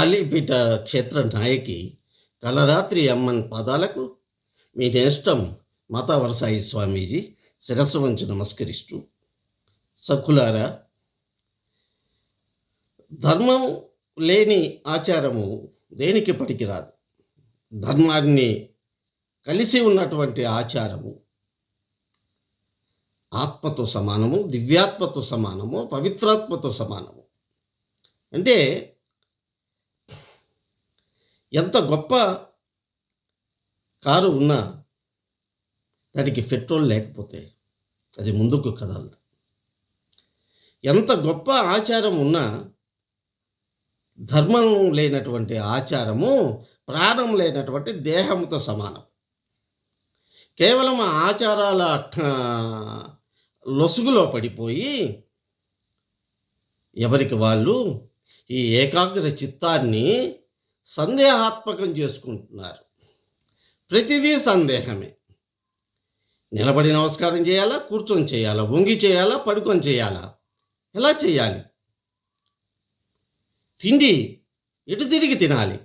కాళీపీఠ క్షేత్ర నాయకి కలరాత్రి అమ్మన్ పాదాలకు మీ నేష్టం మాతావరసాయి స్వామీజీ శిరస్సు వంచి నమస్కరిస్తూ. సఖులారా ధర్మం లేని ఆచారము దేనికి పనికిరాదు? ధర్మాన్ని కలిసి ఉన్నటువంటి ఆచారము ఆత్మతో సమానము దివ్యాత్మతో సమానము పవిత్రాత్మతో సమానము. అంటే ఎంత గొప్ప కారు ఉన్నా దానికి పెట్రోల్ లేకపోతే అది ముందుకు కదలదు. ఎంత గొప్ప ఆచారం ఉన్నా ధర్మం లేనటువంటి ఆచారము ప్రాణం లేనటువంటి దేహంతో సమానం. కేవలం ఆచారాల లొసుగులో పడిపోయి ఎవరికి వాళ్ళు ఈ ఏకాగ్ర చిత్తాన్ని సందేహాత్మకం చేసుకుంటున్నారు. ప్రతిదీ సందేహమే. నిలబడి నమస్కారం చేయాలా? కూర్చొని చేయాలా? వంగి చేయాలా? పడుకొని చేయాలా? ఎలా చేయాలి? తిండి ఎటు తిరిగి తినాలి?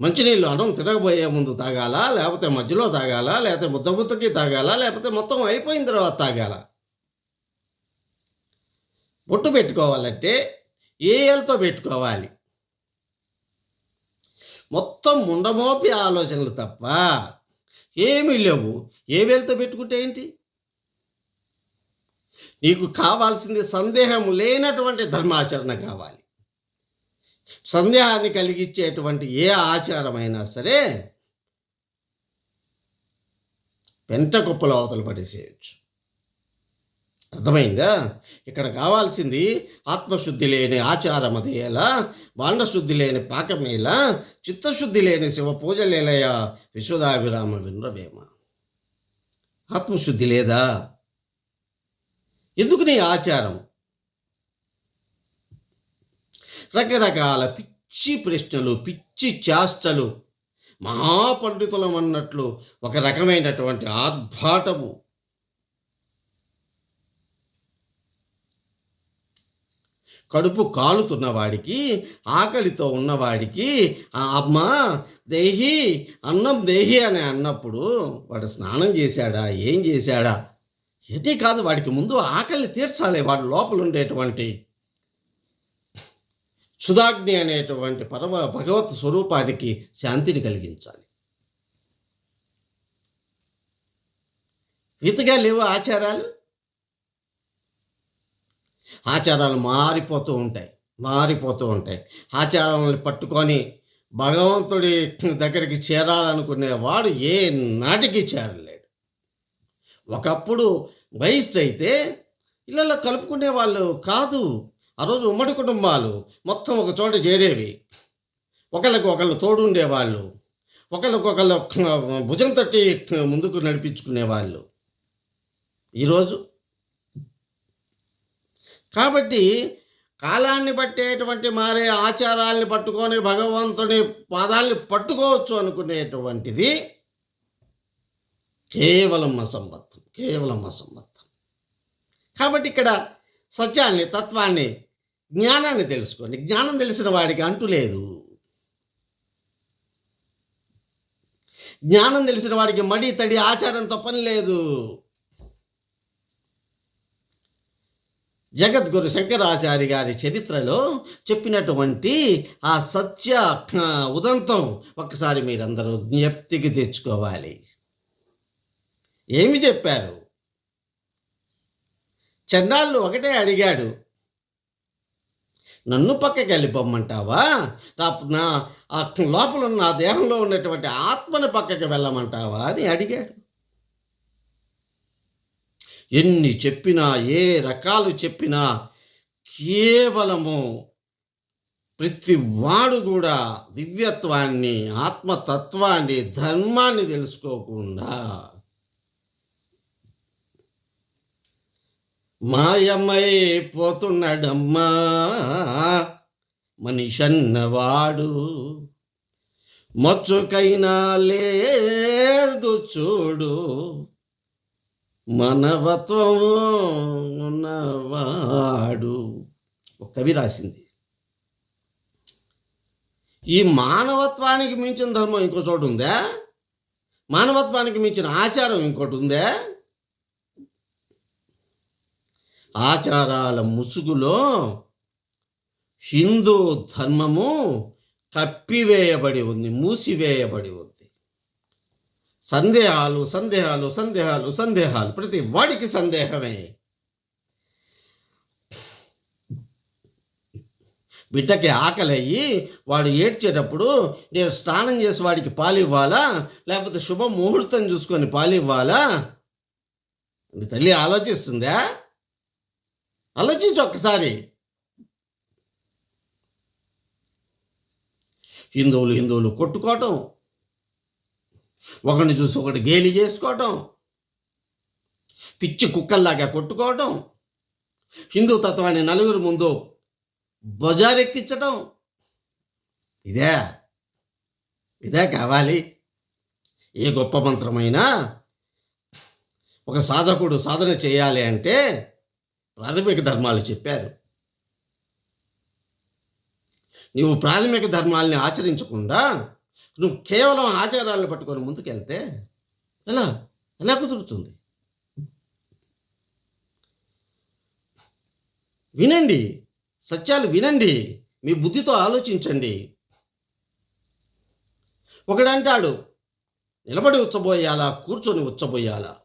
మంచినీళ్ళు అన్నం తినకపోయే ముందు తాగాలా? లేకపోతే మధ్యలో తాగాలా? లేకపోతే ముద్ద ముద్దకి తాగాలా? లేకపోతే మొత్తం అయిపోయిన తర్వాత తాగాలా? బొట్టు పెట్టుకోవాలంటే ఏ ఏలతో పెట్టుకోవాలి? మొత్తం ముండమోపి ఆలోచనలు తప్ప ఏమీ లేవు. ఏ వేలతో పెట్టుకుంటే ఏంటి? నీకు కావాల్సింది సందేహం లేనటువంటి ధర్మాచరణ కావాలి. సందేహాన్ని కలిగించేటువంటి ఏ ఆచారమైనా సరే పెంట కుప్పలు అవతలు పడేసేయచ్చు. అర్థమైందా? ఇక్కడ కావాల్సింది ఆత్మశుద్ధి లేని ఆచారం ఎలా? బాండశుద్ధి లేని పాకమేల చిత్తశుద్ధి లేని శివ పూజలేలయ విశ్వదాభిరామ వినరవేమ. ఆత్మశుద్ధి లేదా? ఎందుకు నీ ఆచారం? రకరకాల పిచ్చి ప్రశ్నలు పిచ్చి చేష్టలు మహాపండితులం అన్నట్లు ఒక రకమైనటువంటి ఆర్భాటము. కడుపు కాలుతున్నవాడికి ఆకలితో ఉన్నవాడికి ఆ అమ్మ దేహి అన్నం దేహి అని అన్నప్పుడు వాడు స్నానం చేశాడా ఏం చేశాడా? ఇది కాదు వాడికి ముందు ఆకలి తీర్చాలి వాడి లోపల ఉండేటువంటి సుధాగ్ని అనేటువంటి పరమ భగవత్ స్వరూపానికి శాంతిని కలిగించాలి. ఇతగా లేవు ఆచారాలు? ఆచారాలు మారిపోతూ ఉంటాయి మారిపోతూ ఉంటాయి. ఆచారాలను పట్టుకొని భగవంతుడి దగ్గరికి చేరాలనుకునేవాడు ఏ నాటికి చేరలేడు. ఒకప్పుడు వయస్సు అయితే ఇళ్ళలో కలుపుకునే వాళ్ళు కాదు. ఆ రోజు ఉమ్మడి కుటుంబాలు మొత్తం ఒక చోట చేరేవి. ఒకళ్ళకి ఒకళ్ళు తోడు ఉండేవాళ్ళు ఒకళ్ళకొకళ్ళు భుజం తట్టి ముందుకు నడిపించుకునేవాళ్ళు ఈరోజు కాబట్టి కాలాన్ని బట్టేటువంటి మారే ఆచారాల్ని పట్టుకొని భగవంతుని పాదాల్ని పట్టుకోవచ్చు అనుకునేటువంటిది కేవలం అసంబద్ధం కేవలం అసంబద్ధం. కాబట్టి ఇక్కడ సత్యాన్ని తత్వాన్ని జ్ఞానాన్ని తెలుసుకోండి. జ్ఞానం తెలిసిన వాడికి అంటు లేదు. జ్ఞానం తెలిసిన వాడికి మడి తడి ఆచారంతో పని లేదు. జగద్గురు శంకరాచార్య గారి చరిత్రలో చెప్పినటువంటి ఆ సత్య ఉదంతం ఒక్కసారి మీరందరూ జ్ఞప్తికి తెచ్చుకోవాలి. ఏమి చెప్పారు? చండాళ్ళు ఒకటే అడిగాడు. నన్ను పక్కకి వెళ్ళిపోమ్మంటావా? నా- నా లోపల ఉన్న దేహంలో ఉన్నటువంటి ఆత్మని పక్కకి వెళ్ళమంటావా అని అడిగాడు. ఎన్ని చెప్పినా ఏ రకాలు చెప్పినా కేవలము ప్రతి వాడు కూడా దివ్యత్వాన్ని ఆత్మతత్వాన్ని ధర్మాన్ని తెలుసుకోకుండా మాయమైపోతున్నాడమ్మా మనిషన్నవాడు మచ్చుకైనా లేదు చూడు. మనవత్వం ఉన్నవాడు ఒక కవి రాసింది. ఈ మానవత్వానికి మించిన ధర్మం ఇంకో చోటు ఉందా? మానవత్వానికి మించిన ఆచారం ఇంకోటి ఉందా? ఆచారాల ముసుగులో హిందూ ధర్మము కప్పివేయబడి ఉంది మూసివేయబడి ఉంది. సందేహాలు సందేహాలు సందేహాలు సందేహాలు. ప్రతి వాడికి సందేహమే. బిడ్డకి ఆకలయ్యి వాడు ఏడ్చేటప్పుడు నేను స్నానం చేసి వాడికి పాలు ఇవ్వాలా? లేకపోతే శుభ ముహూర్తం చూసుకొని పాలు ఇవ్వాలా? తల్లి ఆలోచిస్తుందా? ఆలోచించు ఒక్కసారి. హిందువులు హిందువులు కొట్టుకోవటం. ఒకరిని చూసి ఒకటి గేలి చేసుకోవటం పిచ్చి కుక్కల్లాగా కొట్టుకోవటం హిందూ తత్వాన్ని నలుగురు ముందు బజారెక్కించటం ఇదే ఇదే కావాలి. ఏ గొప్ప మంత్రమైనా ఒక సాధకుడు సాధన చేయాలి అంటే ప్రాథమిక ధర్మాలు చెప్పారు. నీవు ప్రాథమిక ధర్మాల్ని ఆచరించకుండా నువ్వు కేవలం ఆచారాలను పట్టుకొని ముందుకెళ్తే ఎలా? ఎలా కుదురుతుంది? వినండి సత్యాలు వినండి మీ బుద్ధితో ఆలోచించండి. ఒకడంటాడు నిలబడి ఉచ్చబోయాలా కూర్చొని ఉచ్చబోయాలా?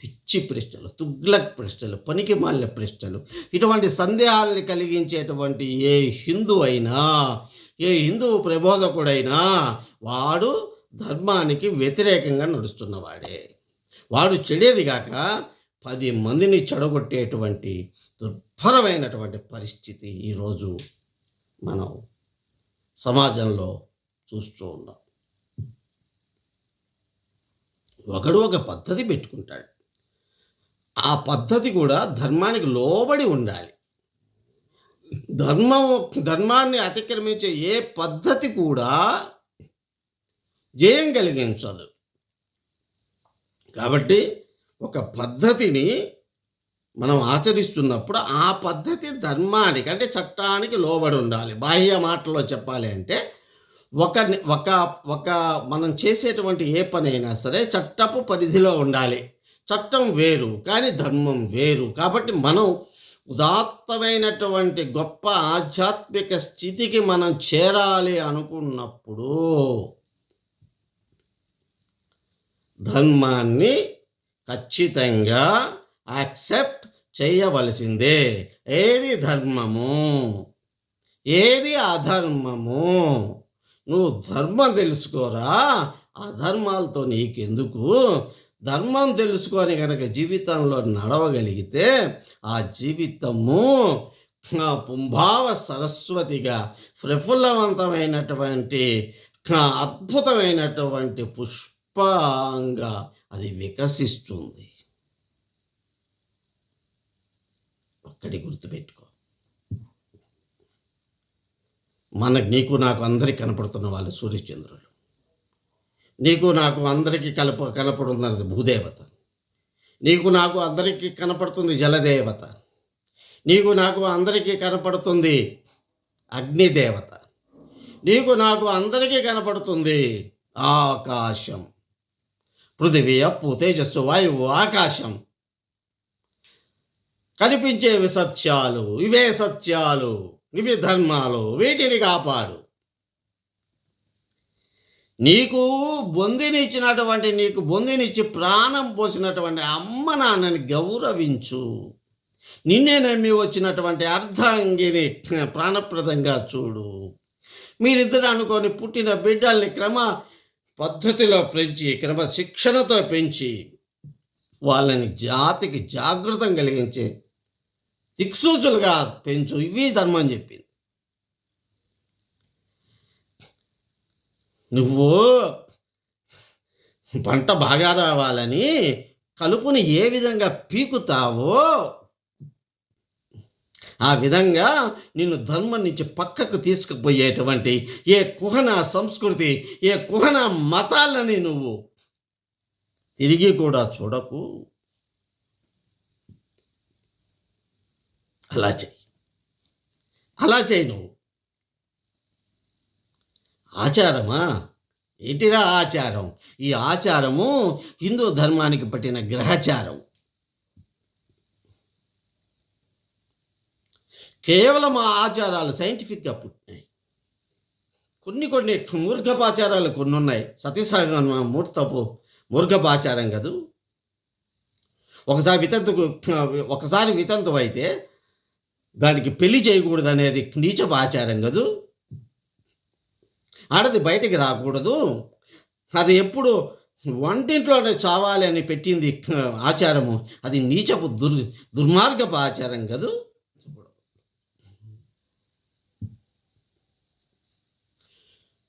పిచ్చి ప్రశ్నలు తుగ్లక్ ప్రశ్నలు పనికి మాలిన ప్రశ్నలు ఇటువంటి సందేహాలను కలిగించేటువంటి ఏ హిందూ అయినా ఏ హిందువు ప్రబోధకుడైనా వాడు ధర్మానికి వ్యతిరేకంగా నడుస్తున్నవాడే. వాడు చెడేది కాక పది మందిని చెడగొట్టేటువంటి దుర్భరమైనటువంటి పరిస్థితి ఈరోజు మనం సమాజంలో చూస్తూ ఉన్నాం. ఒకడు ఒక పద్ధతి పెట్టుకుంటాడు. ఆ పద్ధతి కూడా ధర్మానికి లోబడి ఉండాలి. ధర్మం ధర్మాన్ని అతిక్రమించే ఏ పద్ధతి కూడా జయం కలిగించదు. కాబట్టి ఒక పద్ధతిని మనం ఆచరిస్తున్నప్పుడు ఆ పద్ధతి ధర్మానికి అంటే చట్టానికి లోబడి ఉండాలి. బాహ్య మాటల్లో చెప్పాలి అంటే ఒక ఒక ఒక మనం చేసేటువంటి ఏ పనైనా సరే చట్టపు పరిధిలో ఉండాలి. చట్టం వేరు కానీ ధర్మం వేరు. కాబట్టి మనం ఉదాత్తమైనటువంటి గొప్ప ఆధ్యాత్మిక స్థితికి మనం చేరాలి అనుకున్నప్పుడు ధర్మాన్ని ఖచ్చితంగా యాక్సెప్ట్ చేయవలసిందే. ఏది ధర్మము? ఏది అధర్మము? నువ్వు ధర్మం తెలుసుకోరా? అధర్మాలతో నీకెందుకు? ధర్మం తెలుసుకొని కనుక జీవితంలో నడవగలిగితే ఆ జీవితము పుంభావ సరస్వతిగా ప్రఫుల్లవంతమైనటువంటి అద్భుతమైనటువంటి పుష్పంగా అది వికసిస్తుంది. ఒక్కటి గుర్తుపెట్టుకో. మనకు నీకు నాకు అందరికి కనపడుతున్న వాళ్ళు సూర్యచంద్రులు. నీకు నాకు అందరికీ కలప కనపడుతున్నది భూదేవత. నీకు నాకు అందరికీ కనపడుతుంది జలదేవత. నీకు నాకు అందరికీ కనపడుతుంది అగ్నిదేవత. నీకు నాకు అందరికీ కనపడుతుంది ఆకాశం. పృథివీ అప్పు తేజస్సు వాయువు ఆకాశం. కనిపించేవి సత్యాలు ఇవే సత్యాలు ఇవి ధర్మాలు వీటిని కాపాడు. నీకు బొందినిచ్చినటువంటి నీకు బొందినిచ్చి ప్రాణం పోసినటువంటి అమ్మ నాన్నని గౌరవించు. నిన్నే నమ్మి వచ్చినటువంటి అర్ధాంగిని ప్రాణప్రదంగా చూడు. మీరిద్దరు అనుకొని పుట్టిన బిడ్డల్ని క్రమ పద్ధతిలో పెంచి క్రమశిక్షణతో పెంచి వాళ్ళని జాతికి జాగృతం కలిగించే దిక్సూచులుగా పెంచు. ఇవి ధర్మం చెప్పింది. నువ్వు పంట బాగా రావాలని కలుపుని ఏ విధంగా పీకుతావో ఆ విధంగా నిన్ను ధర్మం నుంచి పక్కకు తీసుకుపోయేటువంటి ఏ కుహన సంస్కృతి ఏ కుహన మతాలని నువ్వు తిరిగి కూడా చూడకు. అలా చెయ్యి. అలా చేయి నువ్వు. ఆచారమా? ఏటిరా ఆచారం? ఈ ఆచారము హిందూ ధర్మానికి పట్టిన గ్రహచారం. కేవలం ఆ ఆచారాలు సైంటిఫిక్గా పుట్టినాయి. కొన్ని కొన్ని మూర్ఖపాచారాలు కొన్ని ఉన్నాయి సతీసాగం మూర్తపు మూర్ఖపాచారం కదూ? ఒకసారి వితంతుకు ఒకసారి వితంతు అయితే దానికి పెళ్ళి చేయకూడదు అనేది నీచపు ఆచారం కదూ? ఆడది బయటికి రాకూడదు. అది ఎప్పుడు వంటింట్లోనే చావాలి అని పెట్టింది ఆచారము. అది నీచపు దుర్ దుర్మార్గపు ఆచారం కదూ?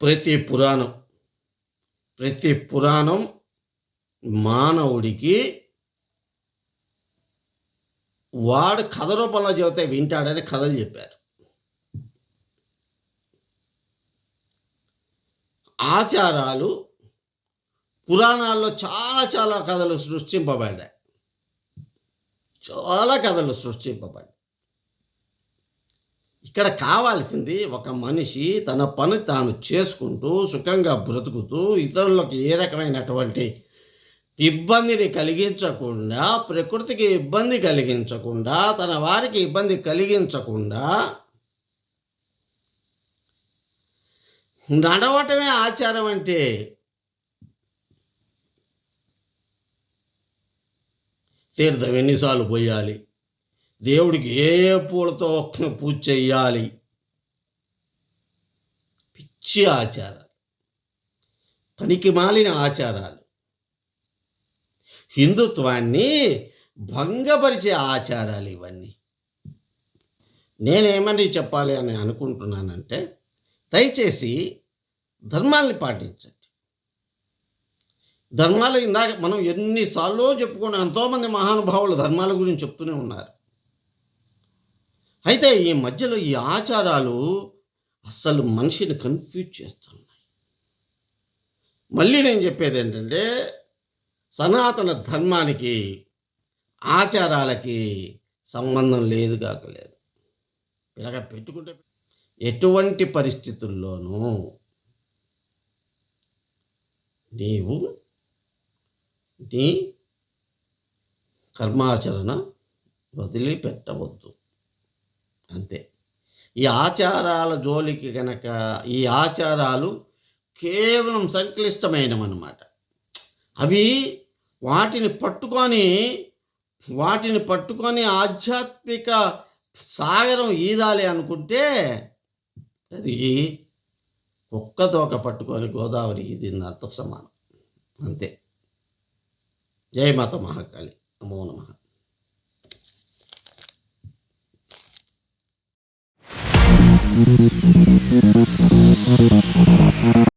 ప్రతి పురాణం ప్రతి పురాణం మానవుడికి వాడు కథ రూపంలో చెబితే వింటాడని కథలు చెప్పారు. ఆచారాలు పురాణాల్లో చాలా చాలా కథలు సృష్టింపబడ్డాయి. చాలా కథలు సృష్టింపబడ్డాయి. ఇక్కడ కావాల్సింది ఒక మనిషి తన పని తాను చేసుకుంటూ సుఖంగా బ్రతుకుతూ ఇతరులకు ఏ రకమైనటువంటి ఇబ్బందిని కలిగించకుండా ప్రకృతికి ఇబ్బంది కలిగించకుండా తన వారికి ఇబ్బంది కలిగించకుండా నడవటమే ఆచారం అంటే తీర్థం ఎన్నిసార్లు పోయాలి? దేవుడికి ఏ పూలతో పూజ చెయ్యాలి? పిచ్చి ఆచారాలు. పనికి మాలిన ఆచారాలు. హిందుత్వాన్ని భంగపరిచే ఆచారాలు ఇవన్నీ. నేనేమని చెప్పాలి అని అనుకుంటున్నానంటే దయచేసి ధర్మాల్ని పాటించండి. ధర్మాలు ఇందాక మనం ఎన్నిసార్లు చెప్పుకున్నాం ఎంతోమంది మహానుభావులు ధర్మాల గురించి చెప్తూనే ఉన్నారు. అయితే ఈ మధ్యలో ఈ ఆచారాలు అస్సలు మనిషిని కన్ఫ్యూజ్ చేస్తున్నాయి. మళ్ళీ నేను చెప్పేది ఏంటంటే సనాతన ధర్మానికి ఆచారాలకి సంబంధం లేదు కాకలేదు ఇలాగ పెట్టుకుంటే ఎటువంటి పరిస్థితుల్లోనూ నీవు నీ కర్మాచరణ వదిలిపెట్టవద్దు. అంతే. ఈ ఆచారాల జోలికి కనుక ఈ ఆచారాలు కేవలం సంక్లిష్టమైనవన్నమాట. అవి వాటిని పట్టుకొని వాటిని పట్టుకొని ఆధ్యాత్మిక సాగరం ఈదాలి అనుకుంటే అది కుక్క తోక పట్టుకొని గోదావరి ఈదింది అంత సమానం. అంతే. జయ మాత మహాకాళి. నమో నమ. Thank.